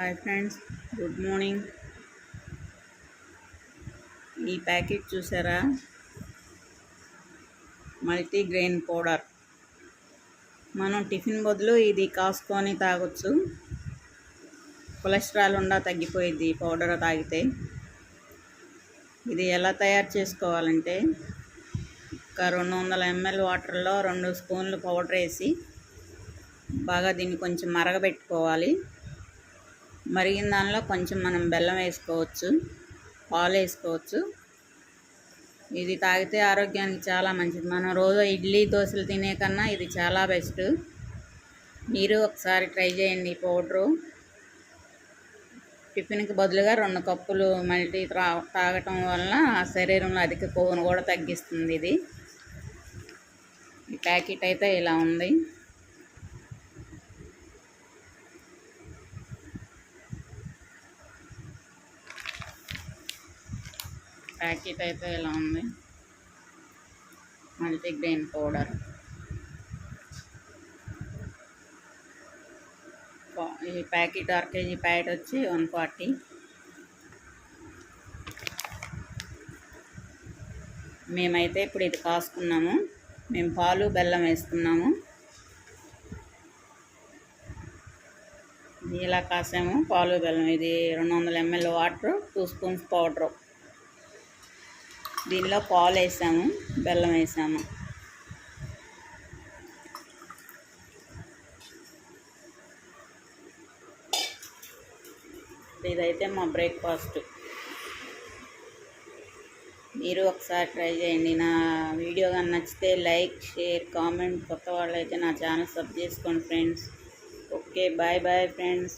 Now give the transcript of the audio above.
Hi friends good morning ఈ packet చూసారా? Multi grain powder. మనం టిఫిన్ బదులు ఇది కాసుకొని తాగొచ్చు. కొలెస్ట్రాల్ ఉండా తగ్గిపోయింది పౌడర్ తాగితే. ఇది ఎలా తయారు చేసుకోవాలంటే ఒక రెండు వందల ఎంఎల్ వాటర్లో రెండు స్పూన్లు పౌడర్ వేసి బాగా దీన్ని కొంచెం మరగబెట్టుకోవాలి. మరిగిన దానిలో కొంచెం మనం బెల్లం వేసుకోవచ్చు పాలు వేసుకోవచ్చు. ఇది తాగితే ఆరోగ్యానికి చాలా మంచిది. మనం రోజు ఇడ్లీ దోశలు తినే కన్నా ఇది చాలా బెస్ట్. మీరు ఒకసారి ట్రై చేయండి ఈ పౌడరు. టిఫిన్కి బదులుగా రెండు కప్పులు మల్టీ త్రా తాగటం వలన శరీరంలో అధిక కొవ్వును కూడా తగ్గిస్తుంది ఇది. ఈ ప్యాకెట్ అయితే ఇలా ఉంది. ప్యాకెట్ అయితే ఇలా ఉంది? Multigrain powder. ఈ ప్యాకెట్ అర కేజీ ప్యాకెట్ వచ్చి వన్ ఫార్టీ. మేమైతే ఇప్పుడు ఇది కాసుకున్నాము. మేము పాలు బెల్లం వేసుకున్నాము. ఇలా కాసాము. పాలు బెల్లం. ఇది రెండు వందల ML water two spoons powder. దీనిలో పాలు వేసాము బెల్లం వేసాము. ఇదైతే మా బ్రేక్ఫాస్ట్. మీరు ఒకసారి ట్రై చేయండి. నా వీడియో కానీ నచ్చితే లైక్ షేర్ కామెంట్. కొత్త వాళ్ళు అయితే నా ఛానల్ సబ్ చేసుకోండి friends. Okay bye bye friends.